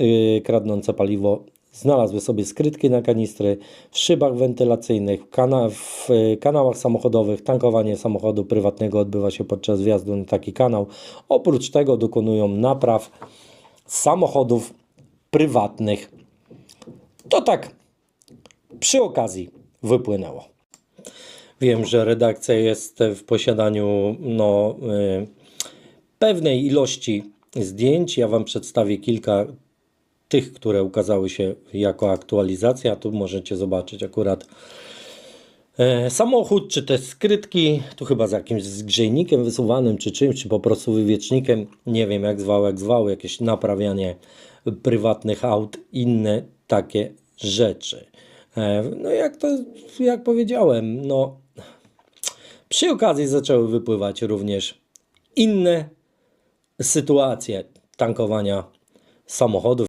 yy, kradnące paliwo znalazły sobie skrytki na kanistry w szybach wentylacyjnych, kana w yy, kanałach samochodowych. Tankowanie samochodu prywatnego odbywa się podczas wjazdu na taki kanał. Oprócz tego dokonują napraw samochodów prywatnych. To tak przy okazji wypłynęło. Wiem, że redakcja jest w posiadaniu no, y, pewnej ilości zdjęć. Ja Wam przedstawię kilka tych, które ukazały się jako aktualizacja. Tu możecie zobaczyć akurat e, samochód, czy te skrytki. Tu chyba z jakimś zgrzejnikiem wysuwanym, czy czymś, czy po prostu wywiecznikiem. Nie wiem, jak zwał, jak zwał. Jakieś naprawianie prywatnych aut, inne takie rzeczy. E, No jak to, jak powiedziałem, no przy okazji zaczęły wypływać również inne sytuacje tankowania samochodów.